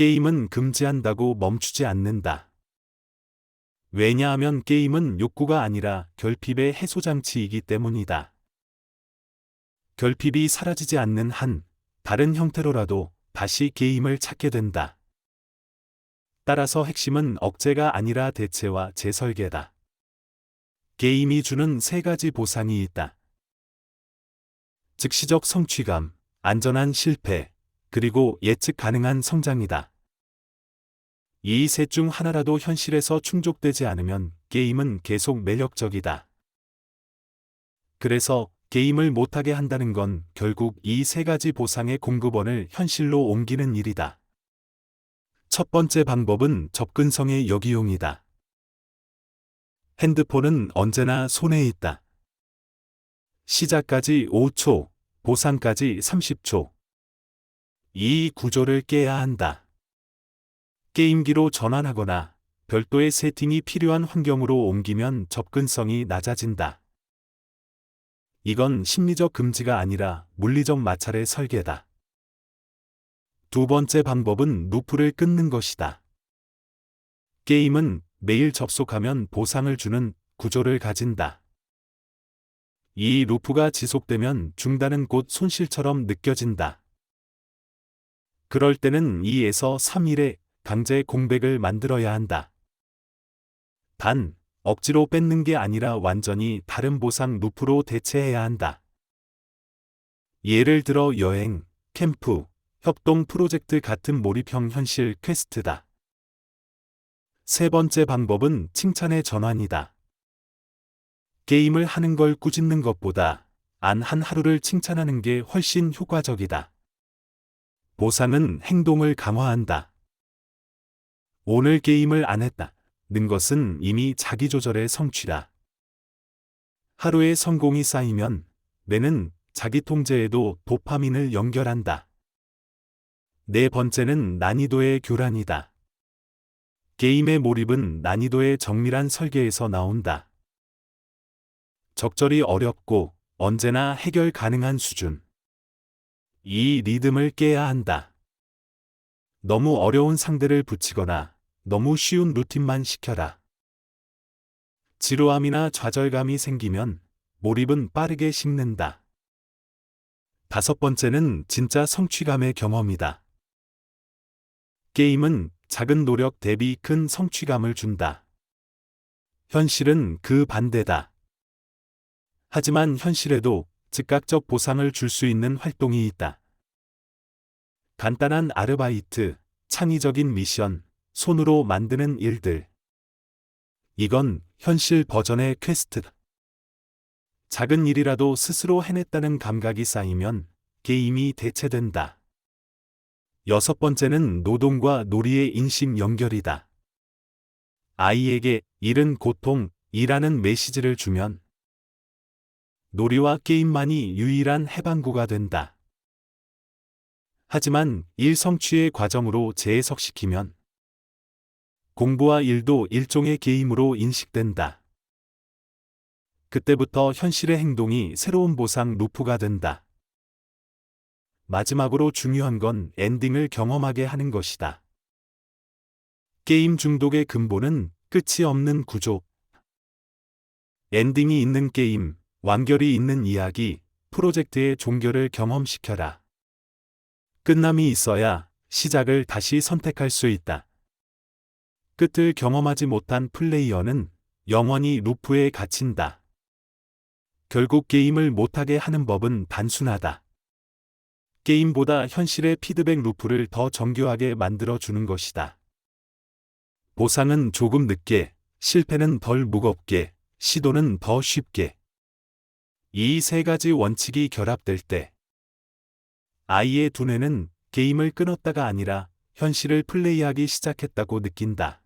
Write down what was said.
게임은 금지한다고 멈추지 않는다. 왜냐하면 게임은 욕구가 아니라 결핍의 해소장치이기 때문이다. 결핍이 사라지지 않는 한 다른 형태로라도 다시 게임을 찾게 된다. 따라서 핵심은 억제가 아니라 대체와 재설계다. 게임이 주는 세 가지 보상이 있다. 즉시적 성취감, 안전한 실패, 그리고 예측 가능한 성장이다. 이 셋 중 하나라도 현실에서 충족되지 않으면 게임은 계속 매력적이다. 그래서 게임을 못하게 한다는 건 결국 이 세 가지 보상의 공급원을 현실로 옮기는 일이다. 첫 번째 방법은 접근성의 역이용이다. 핸드폰은 언제나 손에 있다. 시작까지 5초, 보상까지 30초. 이 구조를 깨야 한다. 게임기로 전환하거나 별도의 세팅이 필요한 환경으로 옮기면 접근성이 낮아진다. 이건 심리적 금지가 아니라 물리적 마찰의 설계다. 두 번째 방법은 루프를 끊는 것이다. 게임은 매일 접속하면 보상을 주는 구조를 가진다. 이 루프가 지속되면 중단은 곧 손실처럼 느껴진다. 그럴 때는 2에서 3일에 강제 공백을 만들어야 한다. 단, 억지로 뺏는 게 아니라 완전히 다른 보상 루프로 대체해야 한다. 예를 들어 여행, 캠프, 협동 프로젝트 같은 몰입형 현실 퀘스트다. 세 번째 방법은 칭찬의 전환이다. 게임을 하는 걸 꾸짖는 것보다 안 한 하루를 칭찬하는 게 훨씬 효과적이다. 보상은 행동을 강화한다. 오늘 게임을 안 했다. 는 것은 이미 자기조절의 성취다. 하루의 성공이 쌓이면 뇌는 자기 통제에도 도파민을 연결한다. 네 번째는 난이도의 교란이다. 게임의 몰입은 난이도의 정밀한 설계에서 나온다. 적절히 어렵고 언제나 해결 가능한 수준. 이 리듬을 깨야 한다. 너무 어려운 상대를 붙이거나 너무 쉬운 루틴만 시켜라. 지루함이나 좌절감이 생기면 몰입은 빠르게 식는다. 다섯 번째는 진짜 성취감의 경험이다. 게임은 작은 노력 대비 큰 성취감을 준다. 현실은 그 반대다. 하지만 현실에도 즉각적 보상을 줄 수 있는 활동이 있다. 간단한 아르바이트, 창의적인 미션, 손으로 만드는 일들. 이건 현실 버전의 퀘스트다. 작은 일이라도 스스로 해냈다는 감각이 쌓이면 게임이 대체된다. 여섯 번째는 노동과 놀이의 인식 연결이다. 아이에게 일은 고통, 이라는 메시지를 주면 놀이와 게임만이 유일한 해방구가 된다. 하지만 일 성취의 과정으로 재해석시키면 공부와 일도 일종의 게임으로 인식된다. 그때부터 현실의 행동이 새로운 보상 루프가 된다. 마지막으로 중요한 건 엔딩을 경험하게 하는 것이다. 게임 중독의 근본은 끝이 없는 구조. 엔딩이 있는 게임, 완결이 있는 이야기, 프로젝트의 종결을 경험시켜라. 끝남이 있어야 시작을 다시 선택할 수 있다. 끝을 경험하지 못한 플레이어는 영원히 루프에 갇힌다. 결국 게임을 못하게 하는 법은 단순하다. 게임보다 현실의 피드백 루프를 더 정교하게 만들어 주는 것이다. 보상은 조금 늦게, 실패는 덜 무겁게, 시도는 더 쉽게. 이 세 가지 원칙이 결합될 때, 아이의 두뇌는 게임을 끊었다가 아니라 현실을 플레이하기 시작했다고 느낀다.